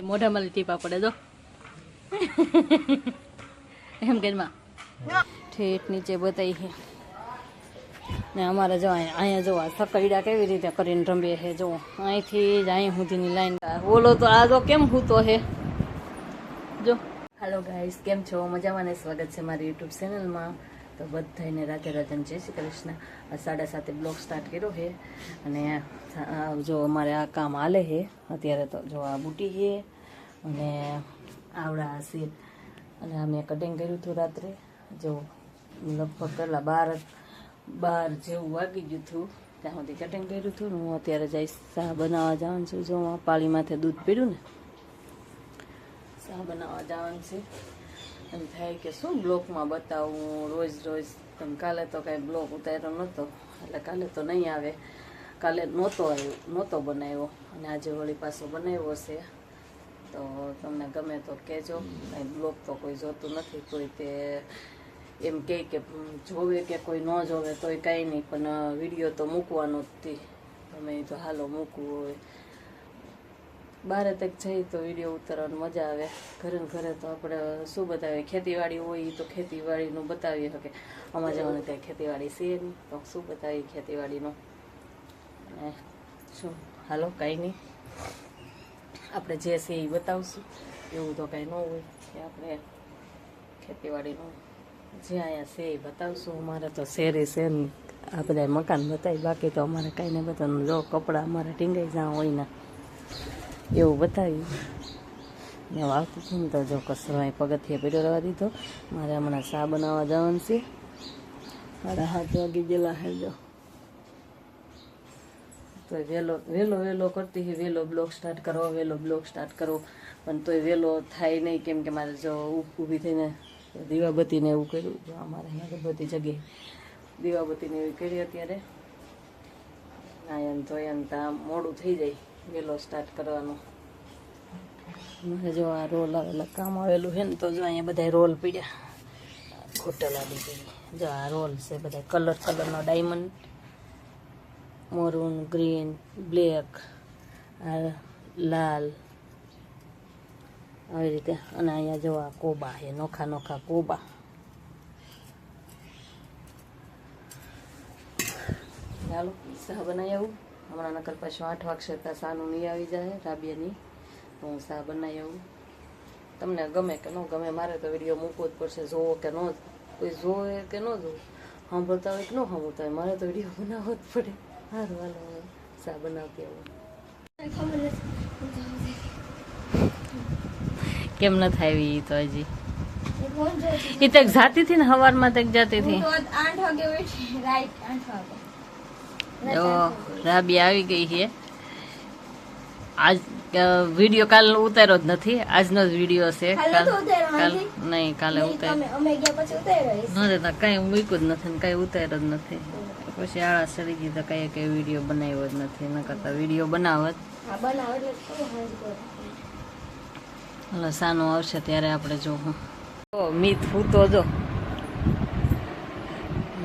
મોઢામાં ટીપા પડે, જો. એમ કે ઠેઠ નીચે બતાવી છે. ને અમારે જો અહીંયા જોવા જો સકડીડા કેવી રીતે કરીને રમીએ છે, જો. અહીંથી જ અહીં સુધીની લાઈન ઓલો તો આ તો કેમ હૂતો છે? જો. હાલો ગાઈસ કેમ છો? મજામાં ને સ્વાગત છે મારી યુટ્યુબ ચેનલમાં. તો બધાને રાધે રાધે જય શ્રી કૃષ્ણ. સાડા સાતે બ્લોક સ્ટાર્ટ કર્યો છે. અને જો અમારે આ કામ હાલે છે, અત્યારે તો જો આ બુટી છે અને આવડા હશે. અને આ મેં કટિંગ કર્યું હતું રાત્રે. જો લગભગ પહેલાં બાર બાર જેવું વાગી ગયું હતું ત્યાં સુધી કટિંગ કર્યું હતું. હું અત્યારે જઈશ શાહ બનાવવા જવાનું છું. જો પાળી માથે દૂધ પીડ્યું ને શાહ બનાવવા જવાનું છે. એમ થાય કે શું બ્લોકમાં બતાવું? રોજ રોજ તમે કાલે તો કાંઈ બ્લોક ઉતાર્યો નહોતો. એટલે કાલે તો નહીં આવે. કાલે નહોતો આવ્યો, નહોતો બનાવ્યો. અને આજે વળી પાછો બનાવ્યો છે. તો તમને ગમે તો કહેજો. કાંઈ બ્લોક તો કોઈ જોતું નથી. કોઈ તે એમ કહે કે જોવે કે કોઈ ન જોવે તોય કાંઈ નહીં. પણ વીડિયો તો મૂકવાનો જ તમે તો હાલો મૂકવું હોય. બારે તક જઈએ તો વીડિયો ઉતારવાની મજા આવે. ઘરે ઘરે તો આપણે શું બતાવીએ? ખેતીવાડી હોય તો ખેતીવાડીનું બતાવીએ શકે અમારા જવાનું ત્યાં ખેતીવાડી છે નહીં. તો શું બતાવીએ ખેતીવાડીનું? શું? હાલો, કાંઈ નહીં. આપણે જે છે એ બતાવશું. એવું તો કાંઈ ન હોય કે આપણે ખેતીવાડીનું જે અહીંયા છે એ બતાવશું. અમારે તો શેરી છે આ બધા મકાન બતાવી બાકી તો અમારે કાંઈ ને બધાનું જો કપડાં અમારે ટીંગાઈ જ્યાં હોય ને. એવું બતાવ્યું. મેં આવતું હતું ને તો જો કસરો અહીં પગથિયે પીડ્યો રહેવા દીધો. મારે હમણાં ચા બનાવવા જવાનું છે? સાડા સાત વાગી ગયેલા હે જો. તો વહેલો વહેલો વહેલો કરતી હોય વહેલો બ્લોગ સ્ટાર્ટ કરો વહેલો બ્લોગ સ્ટાર્ટ કરો. પણ તોય વહેલો થાય નહીં, કેમ કે મારે જો ઊભી થઈને દીવાબત્તીને એવું કર્યું. જો અમારે અહીંયા બધી જગ્યાએ દીવાબત્તીને એવી કરી અત્યારે. આયન તો એમ ત્યાં મોડું થઈ જાય. વહેલો સ્ટાર્ટ કરવાનો. જો આ રોલ આવેલા કામ આવેલું છે ને, તો જો અહીંયા બધા રોલ પીડ્યા. આવી ગઈ જો આ રોલ છે બધા કલર કલરનો ડાયમંડ મરૂન ગ્રીન બ્લેક આ લાલ. આવી રીતે. અને અહીંયા જો આ કોબા છે, નોખા નોખા કોબા. ચાલો સહ બનાવી હમણાં નકર પાછું આઠ વાગશે ત્યાં સાનું નહીં આવી જાય રાબિયાની તો હું સા બનાવી આવું. તમને ગમે કે ન ગમે, મારે તો વીડિયો મૂકવો જ પડશે, જોવો કે ન કોઈ જોવે કે ન જોવો, સાંભળતા હોય કે ન સાંભળતા હોય, મારે તો વીડિયો બનાવવો જ પડે. સારું હાલો સા બનાવતી આવું. કેમ ન થાય એ તો હજી? એ તક જાતી હતી ને સવારમાં તક જાતી હતી આઠ વાગે રાઈટ આઠ વાગે. જો રાબી આવી ગઈ છે. આજ વીડિયો કાલ ઉતાર્યો જ નથી. આજનો જ વીડિયો છે. કાલ તો? નહીં કાલે ઉતાર્યો. કઈ મૂક્યું જ નથી કઈ ઉતાર્યો જ નથી. પછી આળા સડી ગઈ તો કઈ કઈ વીડિયો બનાવ્યો જ નથી. ન કરતા વીડિયો બનાવત. હલો સાનું આવશે ત્યારે આપણે જોવું. મીત હું તો જો.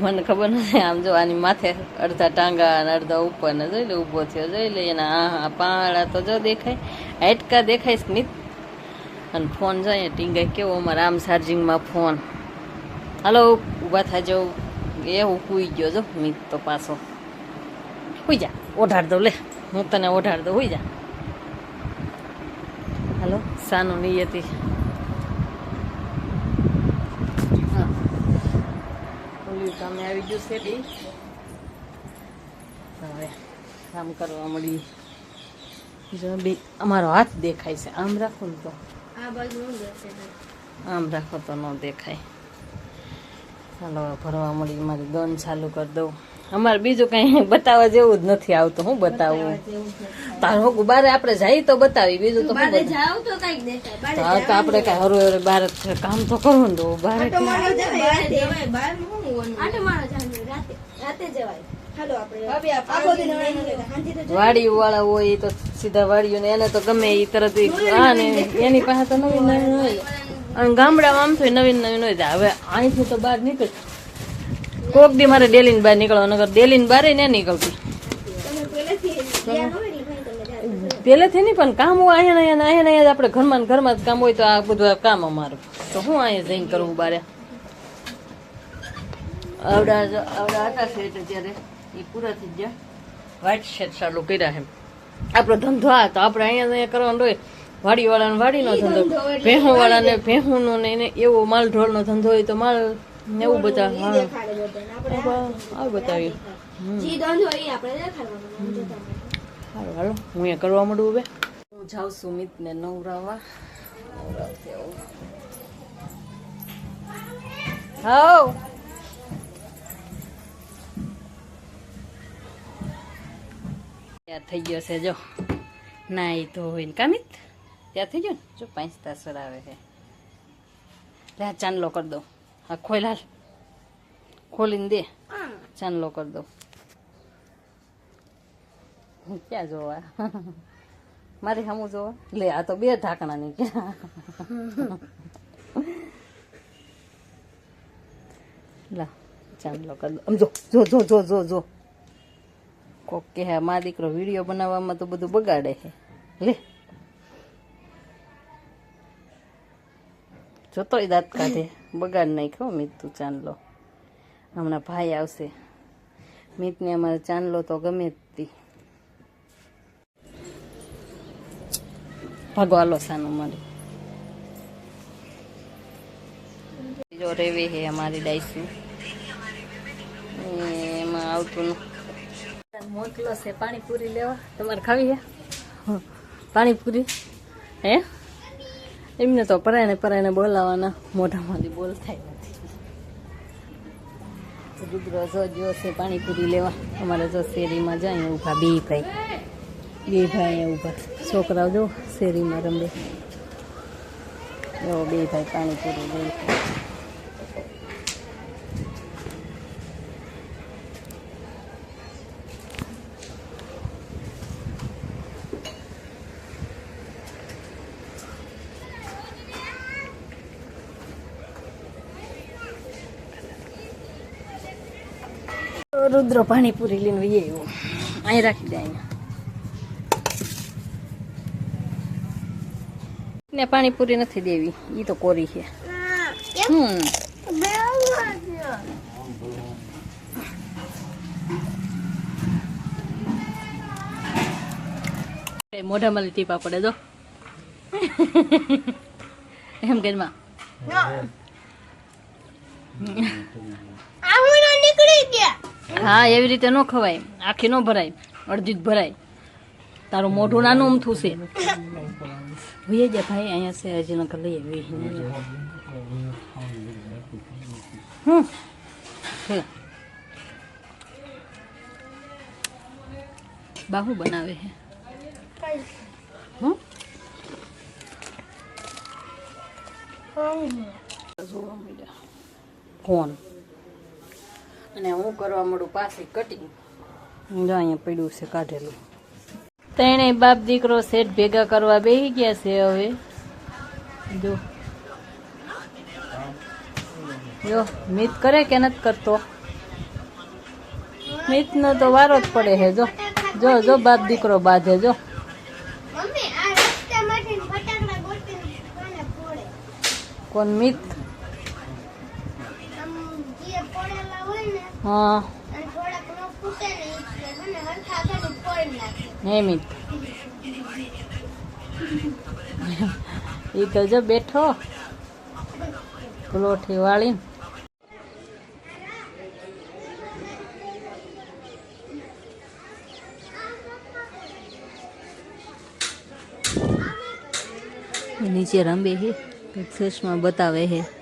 મને ખબર નથી, આમ જો આની માથે અડધા ટાંગા અને અડધા ઉપર ને જોઈ લે, ઊભો થયો, જોઈ લે, એના આ હા તો જો દેખાય હાટકા દેખાય સ્મિત. અને ફોન જોઈએ ટીંગાય કેવો અમારે આમ ચાર્જિંગમાં ફોન. હાલો, ઊભા થાય જવું એ હું કૂઈ ગયો, જો મિત તો પાછો. હોઈ જા, ઓઢાડ દઉં, લે. હું તને ઓઢાડ દઉં, હોઈ જા. હાલો, સાનું નિયતિ હા ઓલી કામે આવી ગયું છે બી. હવે કામ કરવા મળી. જો બે અમારો હાથ દેખાય છે. આમ રાખો ને તો. આમ રાખો તો ન દેખાય. ચાલો ભરવા મળી. મારી ગન ચાલુ કરી દઉં. અમારે બીજું કઈ બતાવવા જેવું જ નથી આવતું. હું બતાવું. તારો બારે આપણે જઈએ તો બતાવી. બીજું તો હા બારે તો. બારે આપણે કઈ હરું હરો બહાર કામ તો કરવું ને બહાર. વાડી વાળા હોય એ તો સીધા વાડીઓ ને એને તો ગમે એ તરત હા ને એની પાસે તો નવીન નવીન હોય. અને ગામડામાં આમ તો નવીન નવીન હોય. તો હવે અહીંથી તો બહાર નીકળ. કોક દી મારે ડેલી ની બહાર નીકળવા નગર ડેલી બહાર ને નીકળતી. પહેલેથી નહીં પણ કામ હોય અહીંયા અહીંયા અહીંયા અહીંયા આપણે ઘરમાં ને ઘરમાં જ કામ હોય તો આ બધું કામ અમારું. તો હું અહીંયા જઈને કરવું બારે? આવડા આવડા હતા શેઠ અત્યારે. એ પૂરા થઈ ગયા. વાઇટ શેઠ ચાલુ કર્યા એમ આપણો ધંધો આ તો આપણે અહીંયા અહીંયા કરવાનો હોય. વાડી વાળાને વાડીનો ધંધો. ભેહું વાળાને ભેહુંનો ને એને એવો માલ ઢોળનો ધંધો હોય તો માલ ને એવું બધા હા. આવું બતાવ્યું જી ધંધો એ આપણે દેખાડવાનો હાલો હાલો. હું અહીંયા કરવા માંડું હવે? હું જાઉં સુમિત ને નવરાવા. હાઉ. ત્યાં થઈ ગયો છે જો. ના એ તો હોય ને કામિત ત્યાં થઈ ગયો ને? જો પાંચ તાસર આવે છે. લે ચાંદલો કરી દઉં. હા ખોલાલ ખોલીને દે ચાંદલો કરી દઉં ક્યાં જોવા મારી સામું જોવા લે આ તો બે ઢાંકણા ની લા ચાંદલો કરી દો આમ જો જો જો જો જો જો કોક કે હા મારા દીકરો વીડિયો બનાવવામાં તો બધું બગાડે છે લે જોતોય દાંત કાઢે બગાડ નાખ્યો મીતું ચાંદલો. હમણાં ભાઈ આવશે. મીતને અમારે ચાંદલો તો ગમે તી. ભાગો હાલો સાનું મારી. જો રેવી હે અમારી ડાઈસી એમાં આવતું મોકલો છે, પાણીપુરી લેવા. તમારે ખાવી હે? પાણીપુરી? હે? એમને તો પરાયને પરાયને બોલાવાના. મોઢામાંથી થાય નથી. દીકરો જો જો છે પાણીપુરી લેવા. અમારે જો શેરીમાં જાય ઊભા, બે ભાઈ. બે ભાઈ ઊભા. છોકરાઓ જો શેરીમાં રમે. એવો બે ભાઈ પાણીપુરી લે રુદ્ર પાણીપુરી લઈને વહીએ એવું અહીં રાખી દે અહીંયા. ને પાણીપુરી નથી દેવી એ તો કોરી છે. હમ. મોઢામાં ટીપા પડે જો એમ કે માં. નીકળી ગયા. હા એવી રીતે ન ખવાય. આખી ન ભરાય. અડધી જ ભરાય. તારું મોઢું નાનું આમ છે ભૂયે જ ભાઈ અહીંયા છે હજી નકર લઈ આવી. હમ. બાહુ બનાવે છે હમ. કોણ અને હું કરવા મળું પાછી કટિંગ જો અહીંયા પડ્યું છે કાઢેલું. તેણે બાપ દીકરો સેટ ભેગા કરવા બેસી ગયા છે હવે. જો. જો મિત કરે કે નથી કરતો? મિતનો તો વારો જ પડે છે જો. જો જો બાપ દીકરો બાંધે જો. મમ્મી આ રસ્તામાંથી ફટાકડા ગોતીને કોને ફોડે. કોણ મિત આમ જે પડેલા હોય ને હા અને થોડાક નો ફૂટે ને એટલે મને હરખા કરીને ફોડી નાખે હે. મિત એ તો જો બેઠો. પલોઠી વાળીને. નીચે રમે હે. ચશ્મા બતાવે હે.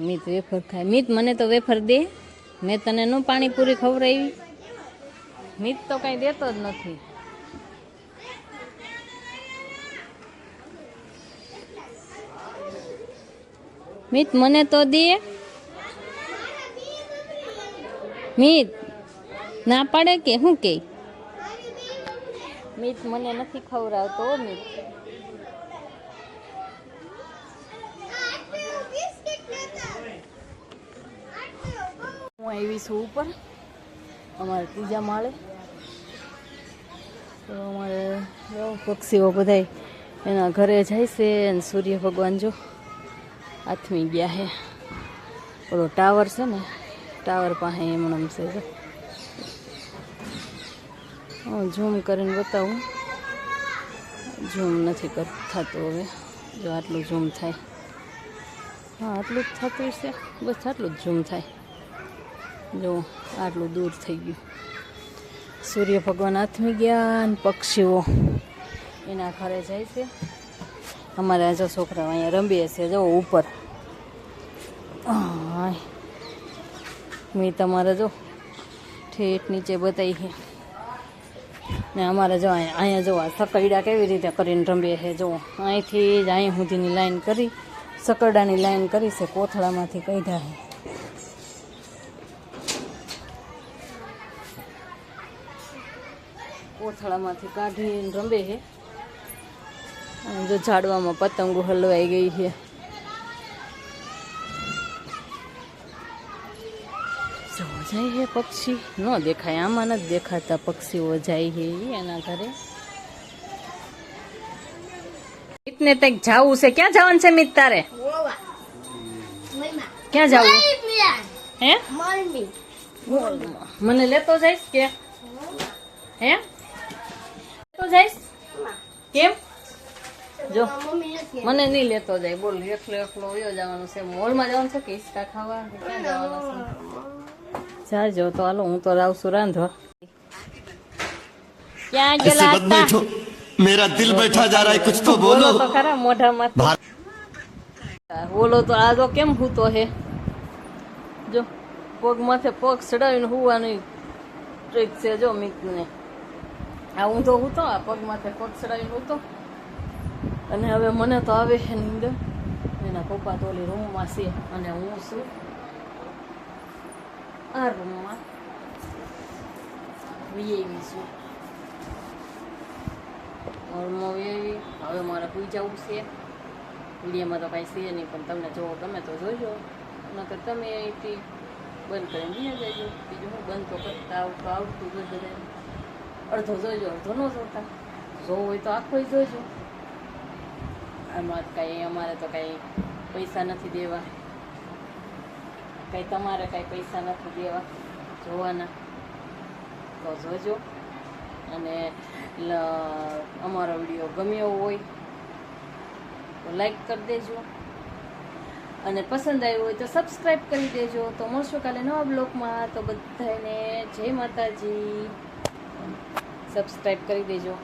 મિત વેફર ખાય. મિત મને તો વેફર દે. મેં તને નો પાણીપુરી ખવડાવી. મિત તો કઈ દેતો જ નથી. મિત મને તો દે. મિત, ના પાડે કે? શું કે? મિત મને નથી ખવડાવતો હો મિત. હું આવી છું ઉપર. અમારે ત્રીજા માળે. તો અમારે પક્ષીઓ બધાય એના ઘરે જાય છે અને સૂર્ય ભગવાન જો આથમી ગયા છે ઓલો ટાવર છે ને, ટાવર પાસે એમણે છે હું ઝૂમ કરીને બતાવું. ઝૂમ નથી કર, થતું હવે. જો આટલું ઝૂમ થાય. હા, આટલું જ થતું છે બસ આટલું જ ઝૂમ થાય. જો, આટલું દૂર થઈ ગયું. સૂર્ય ભગવાન આથમી ગયા અને પક્ષીઓ એના ઘરે જાય છે. અમારે જો છોકરાઓ અહીંયા રમીએ છે, જો ઉપર. મેં તમારે જો ઠેઠ નીચે બતાવી છે. ને અમારે જો અહીંયા અહીંયા જો સકરડા કેવી રીતે કરીને રમીએ છે, જો અહીંથી જ અહીં સુધીની લાઈન કરી, સકરડાની લાઈન કરી છે, કોથળામાંથી કાઢ્યા છે. કોથળામાંથી કાઢીને રમે છે. અને જો ઝાડવામાં પતંગો હલવાઈ ગઈ છે. જો જાય છે પક્ષી ન દેખાય આમાં નથી દેખાતા પક્ષીઓ જાય છે ઈ એના ઘરે. ઇતને તક જાવું છે? ક્યાં જવાનું છે મિત તારે? ઓવા મમ્મા ક્યાં જવું? મિયા હે? મમ્મી મને લેતો જઈશ કે? હે? મને નહીં લેતો જાય. બોલ એકલો એકલો જવાનું છે. મોલમાં જવાનું છે કે ઈસ્કા ખાવા? ક્યાં જવાનું છે? જાજો તો હાલો હું તો રાવ છું ક્યાં ગયેલા મેરા દિલ બેઠા જા રહા હે કુછ તો બોલો. તો ખરા મોઢા મોઢામાં બોલો તો આ તો કેમ હૂતો હે? જો પગ માથે પગ ચડાવીને હુવાની ટ્રીક છે જો મિતને. આ ઊંધો હૂતો આ પગ માથે પગ ચડાવીને હૂતો અને હવે મને તો આવે છે નીંદર એના પપ્પા તો ઓલી રૂમમાં છે અને હું છું આ રૂમમાં વીએવી છું હોલમાં વીએવી હવે મારે પૂઈ જવું છે વિડીયોમાં તો કાંઈ છે નહીં પણ તમને જોવો ગમે તો જોજો નકર તમે અહીંથી બંધ કરીને બીજા જજો બીજું હું બંધ તો કરતા આવતું આવડતું જ હોય બધાને અડધો જોજો, અડધો ન જોતા. જોવું હોય તો આખો જોજો. આમાં કાંઈ, અમારે તો કાંઈ પૈસા નથી દેવા. કાંઈ તમારે કાંઈ પૈસા નથી દેવા જોવાના. તો જોજો. અને અમારો વીડિયો ગમ્યો હોય તો લાઈક કરી દેજો. અને પસંદ આવ્યું હોય તો સબસ્ક્રાઈબ કરી દેજો. તો મળશું કાલે નવા બ્લોગમાં તો બધાને જય માતાજી. સબસ્ક્રાઈબ કરી દેજો.